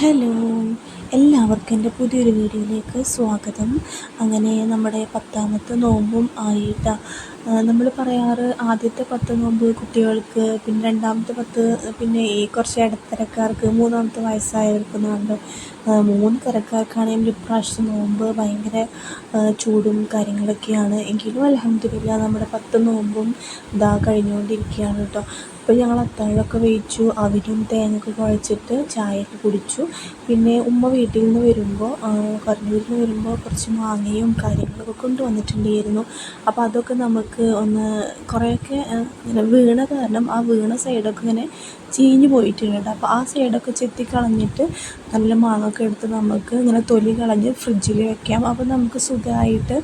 Hello എല്ലാവർക്കും എന്റെ പുതിയൊരു വീഡിയോയിലേക്ക് സ്വാഗതം. അങ്ങനെ നമ്മുടെ പത്താമത്തെ നോമ്പും ആയിട്ടാ. നമ്മൾ പറയാറ് ആദ്യത്തെ പത്ത് നോമ്പ് കുട്ടികൾക്ക് പിന്നെ രണ്ടാമത്തെ പത്ത് പിന്നെ ഈ കുറച്ച് ഇടത്തരക്കാർക്ക് മൂന്നാമത്തെ വയസ്സായവർക്ക് നോമ്പ്. മൂന്ന് തരക്കാർക്കാണെങ്കിൽ ഇപ്രാവശ്യം നോമ്പ് ഭയങ്കര ചൂടും കാര്യങ്ങളൊക്കെയാണ്. എങ്കിലും അലഹമില്ല നമ്മുടെ പത്ത് നോമ്പും ഇതാ കഴിഞ്ഞുകൊണ്ടിരിക്കുകയാണ് കേട്ടോ. അപ്പോൾ ഞങ്ങൾ അത്താഴമൊക്കെ വെയിച്ചു അവിലും തേങ്ങയൊക്കെ കുഴച്ചിട്ട് ചായയൊക്കെ കുടിച്ചു. പിന്നെ ഉമ്മ വീട്ടിൽ നിന്ന് വരുമ്പോൾ കുറഞ്ഞൂരിൽ നിന്ന് വരുമ്പോൾ കുറച്ച് മാങ്ങയും കാര്യങ്ങളൊക്കെ കൊണ്ടുവന്നിട്ടുണ്ടായിരുന്നു. അപ്പോൾ അതൊക്കെ നമുക്ക് ഒന്ന് കുറേയൊക്കെ ഇങ്ങനെ വീണ കാരണം ആ വീണ സൈഡൊക്കെ ഇങ്ങനെ ചീഞ്ഞ് പോയിട്ടുണ്ട്. അപ്പോൾ ആ സൈഡൊക്കെ ചെത്തി കളഞ്ഞിട്ട് നല്ല മാങ്ങൊക്കെ എടുത്ത് നമുക്ക് ഇങ്ങനെ തൊലി കളഞ്ഞ് ഫ്രിഡ്ജിൽ വെക്കാം. അപ്പോൾ നമുക്ക് സുഖമായിട്ട്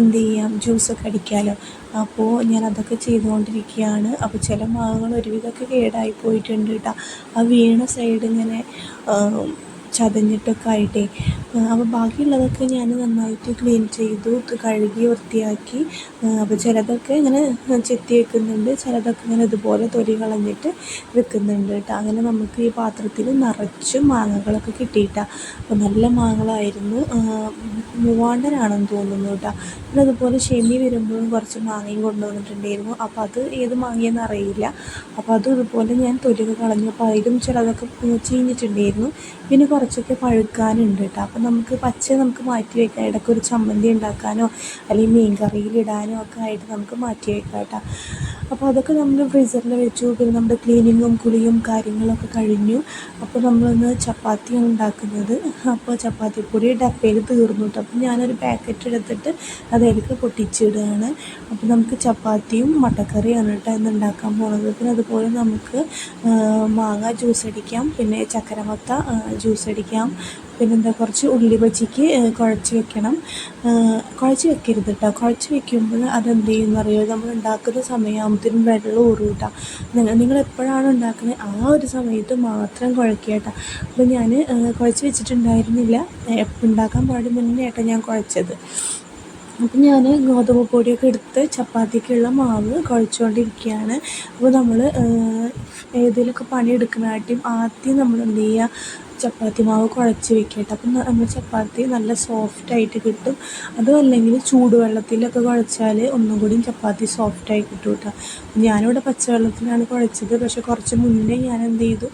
എന്ത് ചെയ്യാം? ജ്യൂസൊക്കെ അടിക്കാമല്ലോ അപ്പോൾ ഞാൻ അതൊക്കെ ചെയ്തുകൊണ്ടിരിക്കുകയാണ്. അപ്പോൾ ചില മാങ്ങകൾ ഒരുവിധമൊക്കെ കേടായി പോയിട്ടുണ്ട് കേട്ടോ ആ വീണ സൈഡ് ഇങ്ങനെ ചതഞ്ഞിട്ടൊക്കെ ആയിട്ടേ. അപ്പോൾ ബാക്കിയുള്ളതൊക്കെ ഞാൻ നന്നായിട്ട് ക്ലീൻ ചെയ്തു കഴുകി വൃത്തിയാക്കി. അപ്പോൾ ചിലതൊക്കെ ഇങ്ങനെ ചെത്തി വെക്കുന്നുണ്ട് ചിലതൊക്കെ ഇങ്ങനെ ഇതുപോലെ തൊലി കളഞ്ഞിട്ട് വെക്കുന്നുണ്ട് കേട്ടോ. അങ്ങനെ നമുക്ക് ഈ പാത്രത്തിൽ നിറച്ചും മാങ്ങകളൊക്കെ കിട്ടിയിട്ടാണ് അപ്പോൾ നല്ല മാങ്ങകളായിരുന്നു മൂവാണ്ടനാണെന്ന് തോന്നുന്നു കേട്ടോ. പിന്നെ അതുപോലെ ഷെമി വരുമ്പോഴും കുറച്ച് മാങ്ങയും കൊണ്ടുവന്നിട്ടുണ്ടായിരുന്നു. അപ്പോൾ അത് ഏത് മാങ്ങയെന്ന് അറിയില്ല. അപ്പോൾ അതും ഇതുപോലെ ഞാൻ തൊലിയൊക്കെ കളഞ്ഞു. അപ്പോൾ അതിലും ചിലതൊക്കെ ചീഞ്ഞിട്ടുണ്ടായിരുന്നു. പിന്നെ കുറച്ചൊക്കെ പഴുക്കാനുണ്ട് കേട്ടോ അപ്പം നമുക്ക് പച്ച നമുക്ക് മാറ്റി വയ്ക്കാം ഇടയ്ക്ക് ഒരു ചമ്മന്തി ഉണ്ടാക്കാനോ അല്ലെങ്കിൽ മീൻ കറിയിലിടാനോ ഒക്കെ ആയിട്ട് നമുക്ക് മാറ്റി വയ്ക്കാം കേട്ടോ അപ്പോൾ അതൊക്കെ നമ്മൾ ഫ്രീസറിൽ വെച്ചു. പിന്നെ നമ്മുടെ ക്ലീനിങ്ങും കുളിയും കാര്യങ്ങളൊക്കെ കഴിഞ്ഞു. അപ്പോൾ നമ്മളൊന്ന് ചപ്പാത്തിയാണ് ഉണ്ടാക്കുന്നത്. അപ്പോൾ ചപ്പാത്തി ചപ്പാത്തിപ്പൊടി ഡപ്പയിൽ തീർന്നു കേട്ടോ അപ്പോൾ ഞാനൊരു പാക്കറ്റ് എടുത്തിട്ട് അതിലേക്ക് പൊട്ടിച്ചിടുകയാണ്. അപ്പോൾ നമുക്ക് ചപ്പാത്തിയും മട്ടക്കറിയും കേട്ടോ ഇന്ന് ഉണ്ടാക്കാൻ പോകുന്നത് പിന്നെ അതുപോലെ നമുക്ക് മാങ്ങ ജ്യൂസ് അടിക്കാം. പിന്നെ ചക്കരമത്ത ജ്യൂസ് അടിക്കാം. പിന്നെന്താ കുറച്ച് ഉള്ളി കുഴച്ച് വെക്കണം. കുഴച്ച് വെക്കരുത് കേട്ടോ കുഴച്ച് വെക്കുമ്പോൾ അതെന്ത് ചെയ്യുമെന്ന് അറിയുമോ നമ്മൾ ഉണ്ടാക്കുന്ന സമയമാകുമ്പോഴത്തേനും വെള്ളം ഊറും കേട്ടോ നിങ്ങൾ നിങ്ങൾ എപ്പോഴാണ് ഉണ്ടാക്കുന്നത് ആ ഒരു സമയത്ത് മാത്രം കുഴക്കുക കേട്ടോ അപ്പോൾ ഞാൻ കുഴച്ച് വെച്ചിട്ടുണ്ടായിരുന്നില്ല. ഉണ്ടാക്കാൻ പാടും മുന്നേ ഞാൻ കുഴച്ചത്. അപ്പം ഞാൻ ഗോതമ്പ് പൊടിയൊക്കെ എടുത്ത് ചപ്പാത്തിക്കുള്ള മാവ് കുഴച്ചുകൊണ്ടിരിക്കുകയാണ് അപ്പോൾ നമ്മൾ ഏതെങ്കിലുമൊക്കെ പണിയെടുക്കുന്നതായിട്ടും ആദ്യം നമ്മൾ എന്ത് ചെയ്യുക ചപ്പാത്തി മാവ് കുഴച്ച് വെക്കട്ടെ. കേട്ടോ അപ്പം നമ്മൾ ചപ്പാത്തി നല്ല സോഫ്റ്റായിട്ട് കിട്ടും. അതും അല്ലെങ്കിൽ ചൂടുവെള്ളത്തിലൊക്കെ കുഴച്ചാൽ ഒന്നും കൂടിയും ചപ്പാത്തി സോഫ്റ്റായി കിട്ടും കേട്ടോ ഞാനിവിടെ പച്ചവെള്ളത്തിലാണ് കുഴച്ചത്. പക്ഷേ കുറച്ച് മുന്നേ ഞാൻ എന്ത് ചെയ്തു?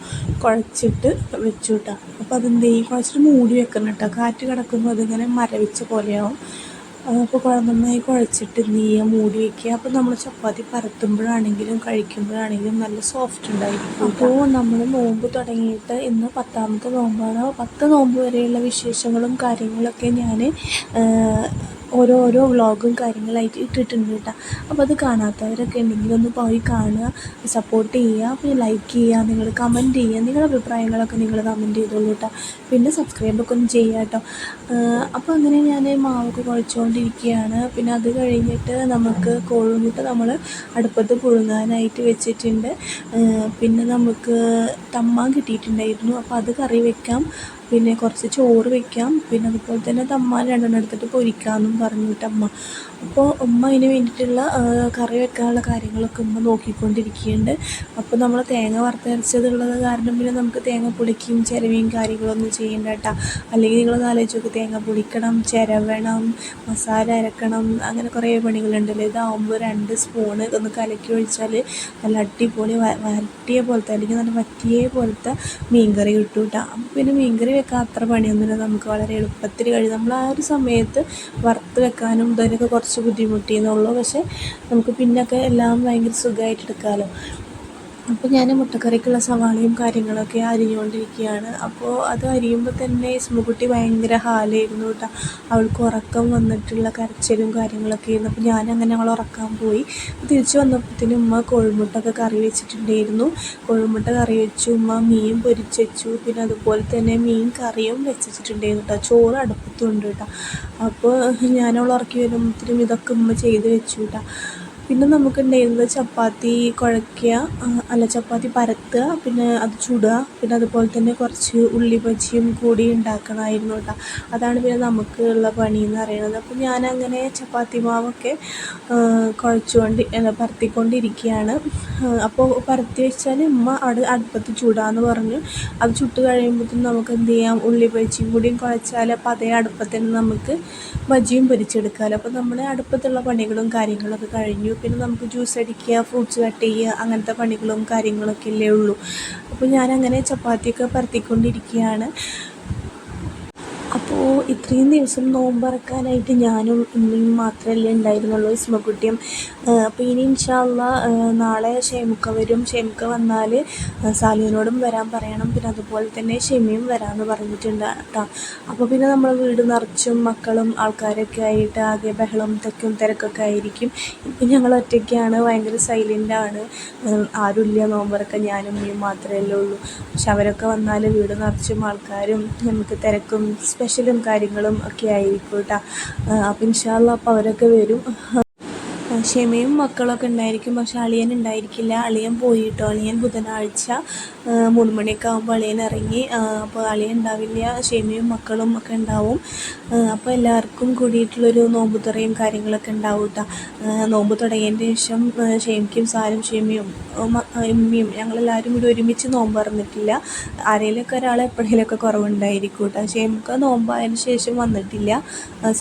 കുഴച്ചിട്ട് വെച്ചു കേട്ടോ അപ്പോൾ അതെന്ത് ചെയ്യും? കുഴച്ചിട്ട് മൂടി വെക്കണം കേട്ടോ കാറ്റ് കിടക്കുമ്പോൾ അതിങ്ങനെ മരവിച്ച പോലെയാവും. അപ്പോൾ നന്നായി കുഴച്ചിട്ട് നീയ മൂടി വയ്ക്കുക അപ്പോൾ നമ്മൾ ചപ്പാത്തി പരത്തുമ്പോഴാണെങ്കിലും കഴിക്കുമ്പോഴാണെങ്കിലും നല്ല സോഫ്റ്റ് ഉണ്ടായിരിക്കും അപ്പോൾ നമ്മൾ നോമ്പ് തുടങ്ങിയിട്ട് ഇന്ന് പത്താമത്തെ നോമ്പാണ്. പത്ത് നോമ്പ് വരെയുള്ള വിശേഷങ്ങളും കാര്യങ്ങളൊക്കെ ഞാൻ ഓരോരോ വ്ളോഗും കാര്യങ്ങളായിട്ട് ഇട്ടിട്ടുണ്ട് കേട്ടോ. അപ്പോൾ അത് കാണാത്തവരൊക്കെ ഉണ്ടെങ്കിൽ ഒന്ന് പോയി കാണുക സപ്പോർട്ട് ചെയ്യുക പിന്നെ ലൈക്ക് ചെയ്യുക നിങ്ങൾ കമന്റ് ചെയ്യുക നിങ്ങളുടെ അഭിപ്രായങ്ങളൊക്കെ നിങ്ങൾ കമന്റ് ചെയ്തോളൂ കേട്ടോ. പിന്നെ സബ്സ്ക്രൈബൊക്കെ ഒന്ന് ചെയ്യുക കേട്ടോ. അപ്പോൾ അങ്ങനെ ഞാൻ മാവൊക്കെ കുഴച്ചുകൊണ്ടിരിക്കുകയാണ് പിന്നെ അത് കഴിഞ്ഞിട്ട് നമുക്ക് കോഴിമുട്ട നമ്മൾ അടുപ്പത്ത് പുഴുങ്ങാനായിട്ട് വെച്ചിട്ടുണ്ട്. പിന്നെ നമുക്ക് തമ്മാൻ കിട്ടിയിട്ടുണ്ടായിരുന്നു. അപ്പോൾ അത് കറി വെക്കാം. പിന്നെ കുറച്ച് ചോറ് വെക്കാം. പിന്നെ അതുപോലെ തന്നെ തമ്മാൻ രണ്ടെണ്ണം എടുത്തിട്ട് പൊരിക്കാമെന്നും പറഞ്ഞിട്ട് അമ്മ അപ്പോൾ ഉമ്മ അതിന് വേണ്ടിയിട്ടുള്ള കറി വെക്കാനുള്ള കാര്യങ്ങളൊക്കെ ഉമ്മ നോക്കിക്കൊണ്ടിരിക്കുന്നുണ്ട് അപ്പോൾ നമ്മൾ തേങ്ങ വറുത്തരച്ചതുള്ളത് കാരണം പിന്നെ നമുക്ക് തേങ്ങ പൊളിക്കും ചിരവിയും കാര്യങ്ങളൊന്നും ചെയ്യേണ്ട കേട്ടോ. അല്ലെങ്കിൽ നിങ്ങൾ ആലോചിച്ച് നോക്ക് തേങ്ങ പൊളിക്കണം ചിരവണം മസാല അരക്കണം അങ്ങനെ കുറേ പണികളുണ്ടല്ലോ. ഇതാവുമ്പോൾ രണ്ട് സ്പൂണ് ഒന്ന് കലക്കി ഒഴിച്ചാൽ നല്ല അടിപൊളി വരട്ടിയ പോലത്തെ അല്ലെങ്കിൽ നല്ല വറ്റിയ പോലത്തെ മീൻകറി കിട്ടും കേട്ടോ. അപ്പോൾ പിന്നെ മീൻകറി വെക്കാൻ അത്ര പണിയൊന്നുമില്ല. നമുക്ക് വളരെ എളുപ്പത്തിൽ കഴിയും നമ്മൾ ആ ഒരു സമയത്ത് വറുത്ത് വെക്കാനും ഇതിനൊക്കെ കുറച്ച് കുറച്ച് ബുദ്ധിമുട്ടിയെന്നുള്ളൂ പക്ഷേ നമുക്ക് പിന്നൊക്കെ എല്ലാം ഭയങ്കര സുഖമായിട്ട് എടുക്കാമല്ലോ അപ്പോൾ ഞാൻ മുട്ടക്കറിക്കുള്ള സവാളയും കാര്യങ്ങളൊക്കെ അരിഞ്ഞുകൊണ്ടിരിക്കുകയാണ് അപ്പോൾ അത് അരിയുമ്പോൾ തന്നെ സ്മുകുട്ടി ഭയങ്കര ഹാലായിരുന്നു കേട്ടോ അവൾക്ക് ഉറക്കം വന്നിട്ടുള്ള കരച്ചിലും കാര്യങ്ങളൊക്കെ ആയിരുന്നു. അപ്പോൾ ഞാനങ്ങനെ അവളെ ഉറക്കാൻ പോയി. തിരിച്ചു വന്നപ്പോഴത്തേനും ഉമ്മ കോഴിമുട്ടൊക്കെ കറി വെച്ചിട്ടുണ്ടായിരുന്നു. കോഴിമുട്ട കറി വെച്ചു ഉമ്മ മീൻ പൊരിച്ചു പിന്നെ അതുപോലെ തന്നെ മീൻ കറിയും വെച്ചിട്ടുണ്ടായിരുന്നു കേട്ടോ ചോറ് അടുപ്പത്തുണ്ട് കേട്ടോ അപ്പോൾ ഞാനവൾ ഉറക്കി വരുമ്പോഴത്തേനും ഇതൊക്കെ ഉമ്മ ചെയ്ത് വെച്ചു കേട്ടോ പിന്നെ നമുക്ക് ഉണ്ടായിരുന്നത് ചപ്പാത്തി കുഴയ്ക്കുക അല്ല ചപ്പാത്തി പരത്തുക പിന്നെ അത് ചുടുക പിന്നെ അതുപോലെ തന്നെ കുറച്ച് ഉള്ളി ബജിയും കൂടി ഉണ്ടാക്കണമായിരുന്നു കേട്ടോ. അതാണ് പിന്നെ നമുക്ക് ഉള്ള പണി എന്ന് പറയുന്നത്. അപ്പോൾ ഞാനങ്ങനെ ചപ്പാത്തി മാവൊക്കെ കുഴച്ചുകൊണ്ട് പരത്തിക്കൊണ്ടിരിക്കുകയാണ്. അപ്പോൾ പരത്തി വെച്ചാൽ ഉമ്മ അവിടെ അടുപ്പത്ത് ചുടാന്ന് പറഞ്ഞു. അത് ചുട്ട് കഴിയുമ്പോഴത്തേനും നമുക്ക് എന്ത് ചെയ്യാം? ഉള്ളി ബജിയും കൂടിയും കുഴച്ചാൽ അപ്പോൾ അതേ അടുപ്പത്തിന് നമുക്ക് ബജിയും പൊരിച്ചെടുക്കാമല്ലോ. അപ്പോൾ നമ്മുടെ അടുപ്പത്തുള്ള പണികളും കാര്യങ്ങളൊക്കെ കഴിഞ്ഞു. പിന്നെ നമുക്ക് ജ്യൂസ് അടിക്കുക ഫ്രൂട്ട്സ് കട്ട് ചെയ്യുക അങ്ങനത്തെ പണികളും കാര്യങ്ങളൊക്കെ അല്ലേ ഉള്ളൂ. അപ്പോൾ ഞാനങ്ങനെ ചപ്പാത്തിയൊക്കെ പരത്തിക്കൊണ്ടിരിക്കുകയാണ്. അപ്പോൾ ഇത്രയും ദിവസം നോമ്പറക്കാനായിട്ട് ഞാനും ഇമ്മയും മാത്രമല്ലേ ഉണ്ടായിരുന്നുള്ളൂ ഇസ്മക്കുട്ടിയും അപ്പോൾ ഇനി ഇൻഷാല്ല നാളെ ഷെയ്മുക്ക വരും. ഷെയ്മുക്ക വന്നാൽ സാലിയനോടും വരാൻ പറയണം. പിന്നെ അതുപോലെ തന്നെ ഷെമിയും വരാമെന്ന് പറഞ്ഞിട്ടുണ്ട് കേട്ടോ അപ്പോൾ പിന്നെ നമ്മൾ വീട് നിറച്ചും മക്കളും ആൾക്കാരൊക്കെ ആയിട്ട് ആകെ ബഹളം തെക്കും തിരക്കൊക്കെ ആയിരിക്കും. ഇപ്പം ഞങ്ങൾ ഒറ്റയ്ക്കാണ് ഭയങ്കര സൈലന്റാണ് ആരുമില്ല നോമ്പറക്കാൻ ഞാനും ഇമ്മയും മാത്രമല്ലേ ഉള്ളൂ. പക്ഷെ അവരൊക്കെ വന്നാൽ വീട് നിറച്ചും ആൾക്കാരും നമുക്ക് തിരക്കും സ്പെഷ്യലും കാര്യങ്ങളും ഒക്കെ ആയിരിക്കും കേട്ടോ അപ്പം ഇൻഷാ അള്ളാ അപ്പോൾ അവരൊക്കെ വരും. ഷെമയും മക്കളൊക്കെ ഉണ്ടായിരിക്കും. പക്ഷെ അളിയൻ ഉണ്ടായിരിക്കില്ല. അളിയൻ പോയിട്ടോ? അളിയൻ ബുധനാഴ്ച മൂന്ന് മണിയൊക്കെ ആകുമ്പോൾ അളിയൻ ഇറങ്ങി. അപ്പോൾ അളിയൻ ഉണ്ടാവില്ല. ഷെമയും മക്കളും ഒക്കെ ഉണ്ടാവും. അപ്പോൾ എല്ലാവർക്കും കൂടിയിട്ടുള്ളൊരു നോമ്പ് തുറയും കാര്യങ്ങളൊക്കെ ഉണ്ടാവും കേട്ടോ നോമ്പ് തുടങ്ങിയതിന് ശേഷം ഷെമിക്കും സാരും ഷെമിയും ഉമ്മയും ഞങ്ങളെല്ലാവരും കൂടി ഒരുമിച്ച് നോമ്പ് തുറന്നിട്ടില്ല. ആരെങ്കിലുമൊക്കെ ഒരാൾ എപ്പോഴെങ്കിലുമൊക്കെ കുറവുണ്ടായിരിക്കും കേട്ടോ ഷെമിക്ക് നോമ്പായതിന് ശേഷം വന്നിട്ടില്ല.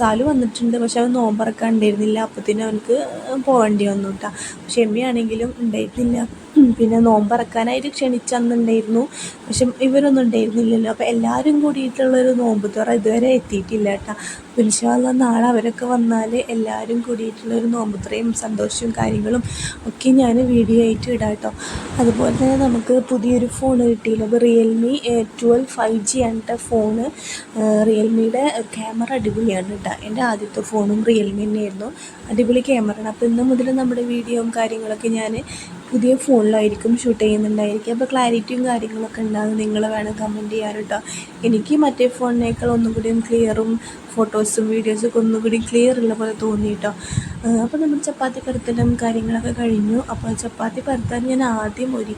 സാലു വന്നിട്ടുണ്ട്. പക്ഷെ അവൻ നോമ്പറക്കാൻ ഉണ്ടായിരുന്നില്ല അപ്പത്തിന് അവനക്ക് പോകേണ്ടി വന്നു കേട്ടോ ക്ഷമയാണെങ്കിലും ഉണ്ടായിരുന്നില്ല പിന്നെ നോമ്പറക്കാനായിട്ട് ക്ഷണിച്ചന്നുണ്ടായിരുന്നു പക്ഷെ ഇവരൊന്നും ഉണ്ടായിരുന്നില്ലല്ലോ. അപ്പോൾ എല്ലാവരും കൂടിയിട്ടുള്ളൊരു നോമ്പ് തുറ ഇതുവരെ എത്തിയിട്ടില്ല കേട്ടോ. വിളിച്ചാൽ നാളെ അവരൊക്കെ വന്നാൽ എല്ലാവരും കൂടിയിട്ടുള്ളൊരു നോമ്പ് തുറയും സന്തോഷവും കാര്യങ്ങളും ഒക്കെ ഞാൻ വീഡിയോ ആയിട്ട് ഇടാം കേട്ടോ. അതുപോലെ തന്നെ നമുക്ക് പുതിയൊരു ഫോൺ കിട്ടിയില്ല. അപ്പോൾ റിയൽമി ട്വൽവ് ഫൈവ് ജി ആണ് ഫോണ്. റിയൽമിയുടെ ക്യാമറ അടിപൊളിയാണ് കേട്ടോ. എന്റെ ആദ്യത്തെ ഫോണും റിയൽമി തന്നെയായിരുന്നു. അടിപൊളി ക്യാമറയാണ്. അപ്പോൾ ഇന്ന് മുതൽ നമ്മുടെ വീഡിയോയും കാര്യങ്ങളൊക്കെ ഞാൻ പുതിയ ഫോണിലായിരിക്കും ഷൂട്ട് ചെയ്യുന്നുണ്ടായിരിക്കും അപ്പോൾ ക്ലാരിറ്റിയും കാര്യങ്ങളൊക്കെ ഉണ്ടാകും. നിങ്ങൾ വേണം കമന്റ് ചെയ്യാൻ കേട്ടോ. എനിക്ക് മറ്റേ ഫോണിനേക്കാൾ ഒന്നും കൂടിയും ക്ലിയറും ഫോട്ടോസും വീഡിയോസും ഒക്കെ ഒന്നും കൂടി ക്ലിയർ ഉള്ള പോലെ തോന്നി കേട്ടോ. അപ്പോൾ നമ്മൾ ചപ്പാത്തി പരത്തലും കാര്യങ്ങളൊക്കെ കഴിഞ്ഞു. അപ്പോൾ ചപ്പാത്തി പരത്താൻ ഞാൻ ആദ്യം ഒരു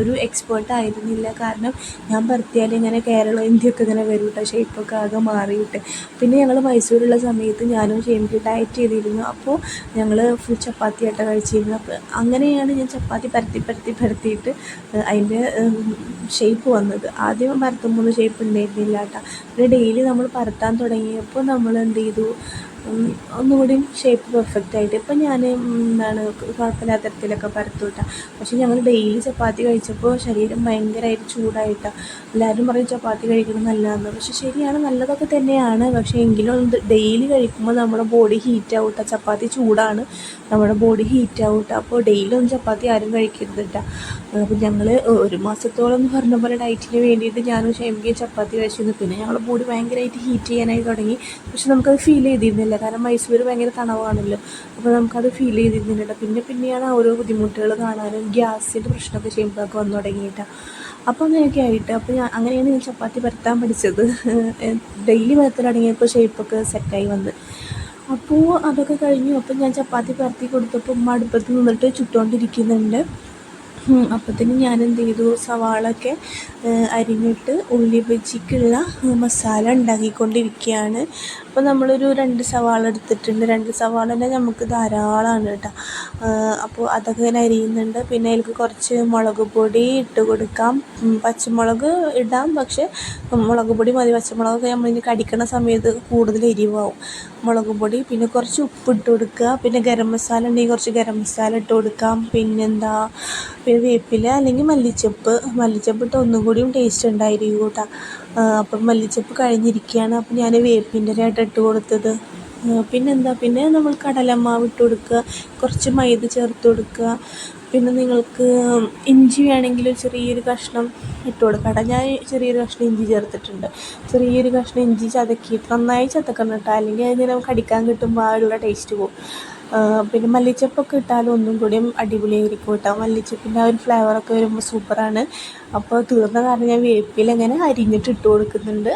ഒരു എക്സ്പേർട്ട് ആയിരുന്നില്ല. കാരണം ഞാൻ പരത്തിയാൽ ഇങ്ങനെ കേരള ഇന്ത്യയൊക്കെ ഇങ്ങനെ വരും കേട്ടോ ഷേപ്പൊക്കെ ആകെ മാറിയിട്ട്. പിന്നെ ഞങ്ങൾ മൈസൂരുള്ള സമയത്ത് ഞാനും ഷെയ്മിക്ക് ഡയറ്റ് ചെയ്തിരുന്നു. അപ്പോൾ ഞങ്ങൾ ഫുൾ ചപ്പാത്തി ആയിട്ട് കഴിച്ചിരുന്നു അപ്പോൾ അങ്ങനെയാണ് ഞാൻ ചപ്പാത്തി പരത്തി പരത്തി പരത്തിയിട്ട് അതിന്റെ ഷേപ്പ് വന്നത്. ആദ്യം പരത്തുമ്പോൾ ഷേപ്പ് ഉണ്ടായിരുന്നില്ല കേട്ടോ പിന്നെ ഡെയിലി നമ്മൾ പരത്താൻ തുടങ്ങിയപ്പോൾ നമ്മൾ എന്ത് ചെയ്തു? ഒന്നുകൂടി ഷേപ്പ് പെർഫെക്റ്റ് ആയിട്ട്. ഇപ്പം ഞാൻ എന്താണ് കുഴപ്പമില്ലാത്ത തരത്തിലൊക്കെ പരത്തും കേട്ടോ പക്ഷെ ഞങ്ങൾ ഡെയിലി ചപ്പാത്തി കഴിച്ചപ്പോൾ ശരീരം ഭയങ്കരമായിട്ട് ചൂടായിട്ടാണ് എല്ലാവരും പറയും ചപ്പാത്തി കഴിക്കുന്നത് നല്ലതാണ് പക്ഷെ ശരിയാണ് നല്ലതൊക്കെ തന്നെയാണ്. പക്ഷേ എങ്കിലും ഡെയിലി കഴിക്കുമ്പോൾ നമ്മുടെ ബോഡി ഹീറ്റ് ആവും ചപ്പാത്തി ചൂടാണ് നമ്മുടെ ബോഡി ഹീറ്റ് ആവും അപ്പോൾ ഡെയിലി ഒന്നും ചപ്പാത്തി ആരും കഴിക്കരുത് കേട്ടോ അപ്പോൾ ഞങ്ങൾ ഒരു മാസത്തോളം എന്ന് പറഞ്ഞ പോലെ ഡയറ്റിന് വേണ്ടിയിട്ട് ഞാനും ഷെമിക്കും ചപ്പാത്തി കഴിച്ചിരുന്നു. പിന്നെ ഞങ്ങളുടെ ബോഡി ഭയങ്കരമായിട്ട് ഹീറ്റ് ചെയ്യാനായി തുടങ്ങി. പക്ഷെ നമുക്കത് ഫീൽ ചെയ്തിരുന്നില്ല. കാരണം മൈസൂർ ഭയങ്കര തണവാണല്ലോ. അപ്പോൾ നമുക്കത് ഫീൽ ചെയ്തിരുന്നില്ല പിന്നെ പിന്നെയാണ് ഓരോ ബുദ്ധിമുട്ടുകൾ കാണാനും ഗ്യാസിന്റെ പ്രശ്നമൊക്കെ ചെയ്യുമ്പോഴൊക്കെ വന്നു തുടങ്ങിയിട്ടാണ് അപ്പോൾ അങ്ങനെയൊക്കെ ആയിട്ട്. അപ്പോൾ ഞാൻ അങ്ങനെയാണ് ഞാൻ ചപ്പാത്തി പരത്താൻ പഠിച്ചത്. ഡെയിലി പരത്തൽ തുടങ്ങിയപ്പോൾ ഷേപ്പൊക്കെ സെറ്റായി വന്ന്. അപ്പോൾ അതൊക്കെ കഴിഞ്ഞു. അപ്പോൾ ഞാൻ ചപ്പാത്തി പരത്തി കൊടുത്തപ്പോൾ ഉമ്മ അടുപ്പത്ത് നിന്നിട്ട് ചുട്ടുകൊണ്ടിരിക്കുന്നുണ്ട് അപ്പത്തിന് ഞാൻ എന്ത് ചെയ്തു? സവാളൊക്കെ അരിഞ്ഞിട്ട് ഉള്ളി ബജിക്കുള്ള മസാല ഉണ്ടാക്കിക്കൊണ്ടിരിക്കുകയാണ് അപ്പോൾ നമ്മളൊരു രണ്ട് സവാള എടുത്തിട്ടുണ്ട്. രണ്ട് സവാള തന്നെ നമുക്ക് ധാരാളമാണ് കേട്ടോ. അപ്പോൾ അതൊക്കെ ഇങ്ങനെ അരിയുന്നുണ്ട്. പിന്നെ അതിലേക്ക് കുറച്ച് മുളക് പൊടി ഇട്ട് കൊടുക്കാം. പച്ചമുളക് ഇടാം. പക്ഷേ മുളക് പൊടി മതി. പച്ചമുളകൊക്കെ നമ്മളിനി കടിക്കണ സമയത്ത് കൂടുതൽ എരിവാവും. മുളക് പൊടി പിന്നെ കുറച്ച് ഉപ്പ് ഇട്ട് കൊടുക്കുക. പിന്നെ ഗരം മസാല ഉണ്ടെങ്കിൽ കുറച്ച് ഗരം മസാല ഇട്ട് കൊടുക്കാം. പിന്നെന്താ? പിന്നെ വേപ്പില അല്ലെങ്കിൽ മല്ലിച്ചപ്പ്. മല്ലിച്ചപ്പ് ഇട്ട് ഒന്നും കൂടിയും ടേസ്റ്റ് ഉണ്ടായിരിക്കും കേട്ടോ. അപ്പം മല്ലിച്ചപ്പ് കഴിഞ്ഞിരിക്കുകയാണ്. അപ്പം ഞാൻ വേപ്പിന്റെ ഇലയായിട്ട് ഇട്ട് കൊടുത്തത്. പിന്നെന്താ? പിന്നെ നമ്മൾ കടലമാവ് ഇട്ട് കൊടുക്കുക. കുറച്ച് മൈദ ചേർത്ത് കൊടുക്കുക. പിന്നെ നിങ്ങൾക്ക് ഇഞ്ചി വേണമെങ്കിൽ ചെറിയൊരു കഷ്ണം ഇട്ട് കൊടുക്കാം കേട്ടോ ഞാൻ ചെറിയൊരു കഷ്ണം ഇഞ്ചി ചേർത്തിട്ടുണ്ട്. ചെറിയൊരു കഷ്ണം ഇഞ്ചി ചതക്കിയിട്ട് നന്നായി ചതക്കണം കേട്ടോ. അല്ലെങ്കിൽ നമുക്ക് കടിക്കാൻ കിട്ടുമ്പോൾ ആ ഒരു ടേസ്റ്റ് പോകും. പിന്നെ മല്ലിച്ചപ്പൊക്കെ ഇട്ടാലും ഒന്നും കൂടിയും അടിപൊളിയായിരിക്കും കേട്ടോ. മല്ലിച്ചപ്പിന്റെ ആ ഒരു ഫ്ലേവറൊക്കെ വരുമ്പോൾ സൂപ്പറാണ് അപ്പോൾ തീർന്ന കാരണം ഞാൻ വേപ്പിൽ അങ്ങനെ അരിഞ്ഞിട്ട് ഇട്ട് കൊടുക്കുന്നുണ്ട്.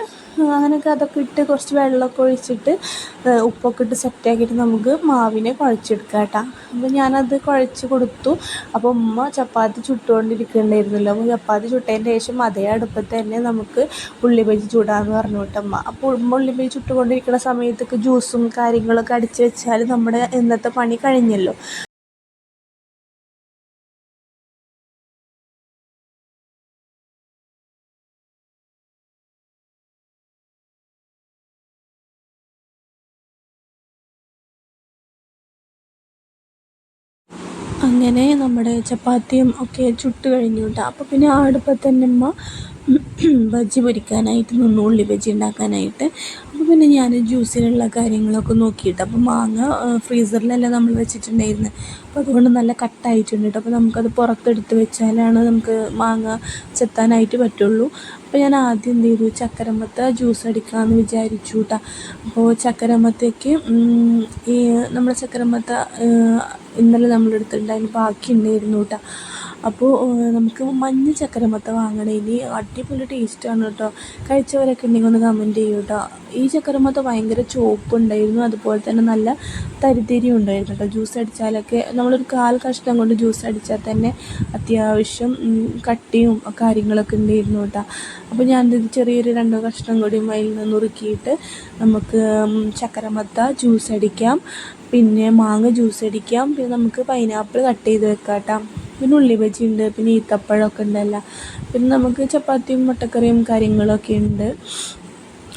അങ്ങനെയൊക്കെ അതൊക്കെ ഇട്ട് കുറച്ച് വെള്ളമൊക്കെ ഒഴിച്ചിട്ട് ഉപ്പൊക്കെ ഇട്ട് സെറ്റാക്കിയിട്ട് നമുക്ക് മാവിനെ കുഴച്ചെടുക്കാം കേട്ടോ. അപ്പോൾ ഞാനത് കുഴച്ച് കൊടുത്തു. അപ്പോൾ ഉമ്മ ചപ്പാത്തി ചുട്ടുകൊണ്ടിരിക്കുന്നുണ്ടായിരുന്നല്ലോ. അപ്പോൾ ചപ്പാത്തി ചുട്ടതിന്റെ ശേഷം അതേ അടുപ്പത്ത് തന്നെ നമുക്ക് ഉള്ളി ചൂടാന്ന് പറഞ്ഞു കേട്ടമ്മ അപ്പോൾ ഉമ്മ ഉള്ളി ചുട്ടുകൊണ്ടിരിക്കുന്ന സമയത്തൊക്കെ ജ്യൂസും കാര്യങ്ങളൊക്കെ അടിച്ച് വെച്ചാൽ നമ്മുടെ ഇന്നത്തെ പണി കഴിഞ്ഞല്ലോ. അങ്ങനെ നമ്മുടെ ചപ്പാത്തിയും ഒക്കെ ചുട്ട് കഴിഞ്ഞു കേട്ടോ. അപ്പോൾ പിന്നെ ആ അടുപ്പത്ത് തന്നെ ഉമ്മ ബജ്ജി പൊരിക്കാനായിട്ട് നിന്നു ഉള്ളി ബജ്ജി ഉണ്ടാക്കാനായിട്ട്. അപ്പോൾ പിന്നെ ഞാൻ ജ്യൂസിനുള്ള കാര്യങ്ങളൊക്കെ നോക്കിയിട്ട്. അപ്പോൾ മാങ്ങ ഫ്രീസറിലല്ല നമ്മൾ വെച്ചിട്ടുണ്ടായിരുന്നത് അപ്പോൾ അതുകൊണ്ട് നല്ല കട്ടായിട്ടുണ്ട് കേട്ടോ അപ്പോൾ നമുക്കത് പുറത്തെടുത്ത് വെച്ചാലാണ് നമുക്ക് മാങ്ങ ചെത്താനായിട്ട് പറ്റുള്ളൂ. അപ്പോൾ ഞാൻ ആദ്യം എന്ത് ചെയ്തു? ചക്കരമത്ത ജ്യൂസ് അടിക്കാമെന്ന് വിചാരിച്ചു കേട്ടോ അപ്പോൾ ചക്കരമത്തേക്ക് ഈ നമ്മുടെ ചക്കരമത്ത ഇന്നലെ നമ്മളെടുത്തിട്ടുണ്ടായിരുന്നു ബാക്കി ഉണ്ടായിരുന്നു കേട്ടോ അപ്പോൾ നമുക്ക് മഞ്ഞ ചക്കരമത്ത വാങ്ങണേ. ഇനി അടിപൊളി ടേസ്റ്റാണ് കേട്ടോ. കഴിച്ചവരൊക്കെ ഉണ്ടെങ്കിൽ ഒന്ന് കമന്റ് ചെയ്യൂ കേട്ടോ. ഈ ചക്കരമത്ത ഭയങ്കര ചോപ്പുണ്ടായിരുന്നു അതുപോലെ തന്നെ നല്ല തരിതിരി ഉണ്ടായിരുന്നു കേട്ടോ. ജ്യൂസ് അടിച്ചാലൊക്കെ നമ്മളൊരു കാൽ കഷ്ടം കൊണ്ട് ജ്യൂസ് അടിച്ചാൽ തന്നെ അത്യാവശ്യം കട്ടിയും കാര്യങ്ങളൊക്കെ ഉണ്ടായിരുന്നു കേട്ടോ. അപ്പോൾ ഞാനിത് ചെറിയൊരു രണ്ടോ കഷ്ണം കൂടി അതിൽ നിന്ന് നുറുക്കിയിട്ട് നമുക്ക് ചക്കരമത്ത ജ്യൂസ് അടിക്കാം. പിന്നെ മാങ്ങ ജ്യൂസ് അടിക്കാം. പിന്നെ നമുക്ക് പൈനാപ്പിൾ കട്ട് ചെയ്ത് വെക്കാം കേട്ടോ. പിന്നെ ഉള്ളി ഉണ്ട് പിന്നെ ഈത്തപ്പഴമൊക്കെ ഉണ്ടല്ലോ. പിന്നെ നമുക്ക് ചപ്പാത്തിയും മുട്ടക്കറിയും കാര്യങ്ങളൊക്കെ ഉണ്ട്.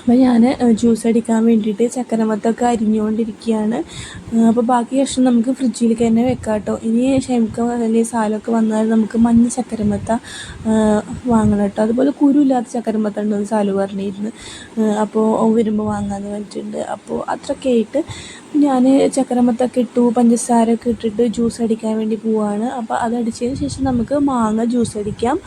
അപ്പോൾ ഞാൻ ജ്യൂസ് അടിക്കാൻ വേണ്ടിയിട്ട് ചക്കരമത്തൊക്കെ അരിഞ്ഞുകൊണ്ടിരിക്കുകയാണ്. അപ്പോൾ ബാക്കി കഷ്ണം നമുക്ക് ഫ്രിഡ്ജിലേക്ക് തന്നെ വെക്കാം കേട്ടോ ഇനി ഷെമിക്ക അല്ലെങ്കിൽ സാലമൊക്കെ വന്നാൽ നമുക്ക് മഞ്ഞ ചക്കരമത്ത വാങ്ങണം കേട്ടോ അതുപോലെ കുരുമില്ലാത്ത ചക്കരമത്ത ഉണ്ടെന്ന് സാലു പറഞ്ഞിരുന്നു. അപ്പോൾ വരുമ്പോൾ വാങ്ങാമെന്ന് പറഞ്ഞിട്ടുണ്ട്. അപ്പോൾ അത്രയൊക്കെ ആയിട്ട് ഞാൻ ചക്കരമത്തൊക്കെ ഇട്ടു പഞ്ചസാരയൊക്കെ ഇട്ടിട്ട് ജ്യൂസ് അടിക്കാൻ വേണ്ടി പോവാണ്. അപ്പോൾ അത് അടിച്ചതിന് ശേഷം നമുക്ക് മാങ്ങ ജ്യൂസ് അടിക്കാം.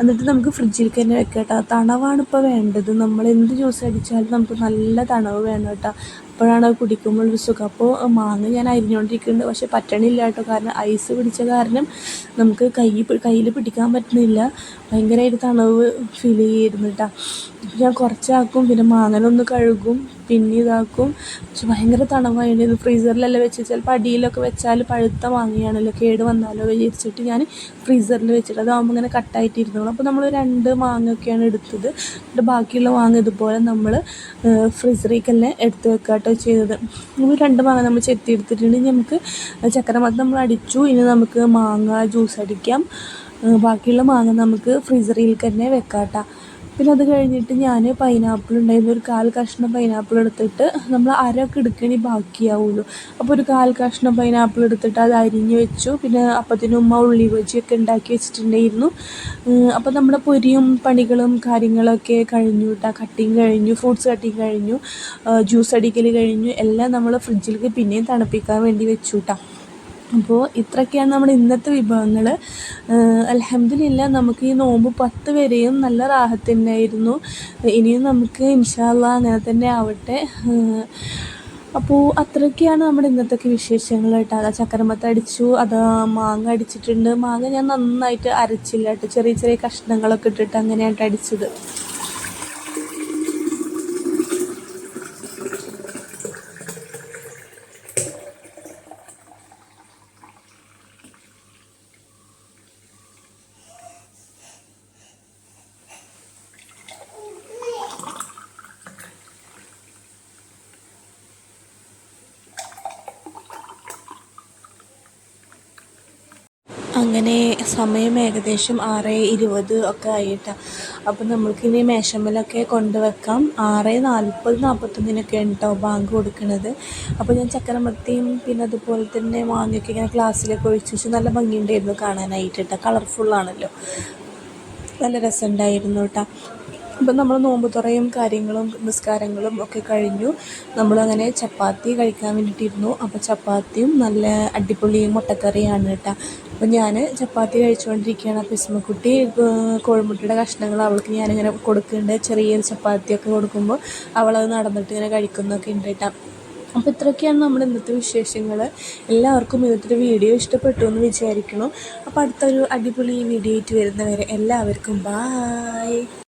എന്നിട്ട് നമുക്ക് ഫ്രിഡ്ജിൽ തന്നെ വെക്കാം കേട്ടോ തണവാണ് ഇപ്പോൾ വേണ്ടത്. നമ്മൾ എന്ത് ജ്യൂസ് അടിച്ചാലും നമുക്ക് നല്ല തണവ് വേണം കേട്ടോ അപ്പോഴാണ് അത് കുടിക്കുമ്പോൾ ഒരു സുഖം. അപ്പോൾ മാങ്ങ ഞാൻ അരിഞ്ഞുകൊണ്ടിരിക്കുന്നുണ്ട് പക്ഷേ പറ്റണില്ല കേട്ടോ. കാരണം ഐസ് പിടിച്ച കാരണം നമുക്ക് കൈ കയ്യിൽ പിടിക്കാൻ പറ്റുന്നില്ല. ഭയങ്കരമായിട്ട് തണവ് ഫീൽ ചെയ്യുന്നു കേട്ടോ. ഞാൻ കുറച്ചാക്കും പിന്നെ മാങ്ങനൊന്ന് കഴുകും പിന്നെ ഇതാക്കും. പക്ഷെ ഭയങ്കര തണവായിട്ട് ഫ്രീസറിലല്ല വെച്ച് ചിലപ്പോൾ അടിയിലൊക്കെ വെച്ചാൽ പഴുത്ത മാങ്ങയാണല്ലോ കേട് വന്നാലോ വിചാരിച്ചിട്ട് ഞാൻ ഫ്രീസറിൽ വെച്ചിട്ട് അതാകുമ്പോൾ ഇങ്ങനെ കട്ടായിട്ട് ഇരുന്നോളും അപ്പോൾ നമ്മൾ രണ്ട് മാങ്ങയൊക്കെയാണ് എടുത്തത്. എന്നിട്ട് ബാക്കിയുള്ള മാങ്ങ ഇതുപോലെ നമ്മൾ ഫ്രീസറിലേക്ക് തന്നെ എടുത്ത് വെക്കുക കേട്ടോ ചെയ്തത്. നമ്മൾ രണ്ട് മാങ്ങ നമ്മൾ ചെത്തി എടുത്തിട്ടുണ്ടെങ്കിൽ നമുക്ക് ചക്കര മാത്രം നമ്മൾ അടിച്ചു. ഇനി നമുക്ക് മാങ്ങ ജ്യൂസ് അടിക്കാം. ബാക്കിയുള്ള മാങ്ങ നമുക്ക് ഫ്രീസറിൽ തന്നെ വെക്കാം കേട്ടോ പിന്നെ അത് കഴിഞ്ഞിട്ട് ഞാൻ പൈനാപ്പിൾ ഉണ്ടായിരുന്നു. ഒരു കാൽ കഷ്ണം പൈനാപ്പിൾ എടുത്തിട്ട് നമ്മൾ അരയൊക്കെ എടുക്കണേ ബാക്കിയാവുള്ളൂ അപ്പോൾ ഒരു കാൽ കഷ്ണം പൈനാപ്പിൾ എടുത്തിട്ട് അത് അരിഞ്ഞ് വെച്ചു. പിന്നെ അപ്പത്തിന് ഉമ്മ ഉള്ളി ബജിയൊക്കെ ഉണ്ടാക്കി വെച്ചിട്ടുണ്ടായിരുന്നു. അപ്പോൾ നമ്മുടെ പൊരിയും പണികളും കാര്യങ്ങളൊക്കെ കഴിഞ്ഞു കേട്ടോ കട്ടിങ് കഴിഞ്ഞു ഫ്രൂട്ട്സ് കട്ടിങ് കഴിഞ്ഞു ജ്യൂസ് അടിക്കൽ കഴിഞ്ഞു. എല്ലാം നമ്മൾ ഫ്രിഡ്ജിലേക്ക് പിന്നെയും തണുപ്പിക്കാൻ വേണ്ടി വെച്ചു കേട്ടോ അപ്പോൾ ഇത്രയൊക്കെയാണ് നമ്മുടെ ഇന്നത്തെ വിഭവങ്ങൾ അലഹമില്ല നമുക്ക് ഈ നോമ്പ് പത്ത് വരെയും നല്ല റാഹത്ത് തന്നെയായിരുന്നു. ഇനിയും നമുക്ക് ഇൻഷാല്ല അങ്ങനെ തന്നെ ആവട്ടെ. അപ്പോൾ അത്രയൊക്കെയാണ് നമ്മുടെ ഇന്നത്തെ വിശേഷങ്ങൾ കേട്ടോ അതാ ചക്കരമത്ത അടിച്ചു അത് മാങ്ങ അടിച്ചിട്ടുണ്ട്. മാങ്ങ ഞാൻ നന്നായിട്ട് അരച്ചില്ല കേട്ടോ. ചെറിയ ചെറിയ കഷ്ണങ്ങളൊക്കെ ഇട്ടിട്ട് അങ്ങനെയായിട്ട് അടിച്ചത്. അങ്ങനെ സമയം ഏകദേശം ആറ് ഇരുപത് ഒക്കെ ആയിട്ടാണ് അപ്പം നമ്മൾക്കിനി മേശമ്മലൊക്കെ കൊണ്ടുവെക്കാം. ആറ് നാൽപ്പത് നാൽപ്പത്തൊന്നിനൊക്കെയാണ് കേട്ടോ ബാങ്ക് കൊടുക്കുന്നത് അപ്പോൾ ഞാൻ ചക്കരമത്തിയും പിന്നെ അതുപോലെ തന്നെ മാങ്ങയൊക്കെ ഇങ്ങനെ ഗ്ലാസ്സിലൊക്കെ ഒഴിച്ച് വെച്ച് നല്ല ഭംഗിയുണ്ടായിരുന്നു കാണാനായിട്ട് കേട്ടോ കളർഫുള്ളാണല്ലോ നല്ല രസമുണ്ടായിരുന്നു കേട്ടോ അപ്പം നമ്മൾ നോമ്പ് തുറയും കാര്യങ്ങളും നിസ്കാരങ്ങളും ഒക്കെ കഴിഞ്ഞു. നമ്മളങ്ങനെ ചപ്പാത്തി കഴിക്കാൻ വേണ്ടിയിട്ടിരുന്നു അപ്പോൾ ചപ്പാത്തിയും നല്ല അടിപൊളിയും മുട്ടക്കറിയാണ് കേട്ടോ. അപ്പോൾ ഞാൻ ചപ്പാത്തി കഴിച്ചുകൊണ്ടിരിക്കുകയാണ് അപ്പോൾ ഇസ്മക്കുട്ടി കോഴിമുട്ടയുടെ കഷ്ണങ്ങൾ അവൾക്ക് ഞാനിങ്ങനെ കൊടുക്കുന്നുണ്ട്. ചെറിയൊരു ചപ്പാത്തിയൊക്കെ കൊടുക്കുമ്പോൾ അവളത് നടന്നിട്ട് ഇങ്ങനെ കഴിക്കുന്നൊക്കെ ഉണ്ട് കേട്ടോ. അപ്പോൾ ഇത്രയൊക്കെയാണ് നമ്മുടെ ഇന്നത്തെ വിശേഷങ്ങൾ എല്ലാവർക്കും ഇന്നത്തെ വീഡിയോ ഇഷ്ടപ്പെട്ടു എന്ന് വിചാരിക്കുന്നു. അപ്പോൾ അടുത്തൊരു അടിപൊളി വീഡിയോ ആയിട്ട് വരുന്നവരെ എല്ലാവർക്കും ബായ്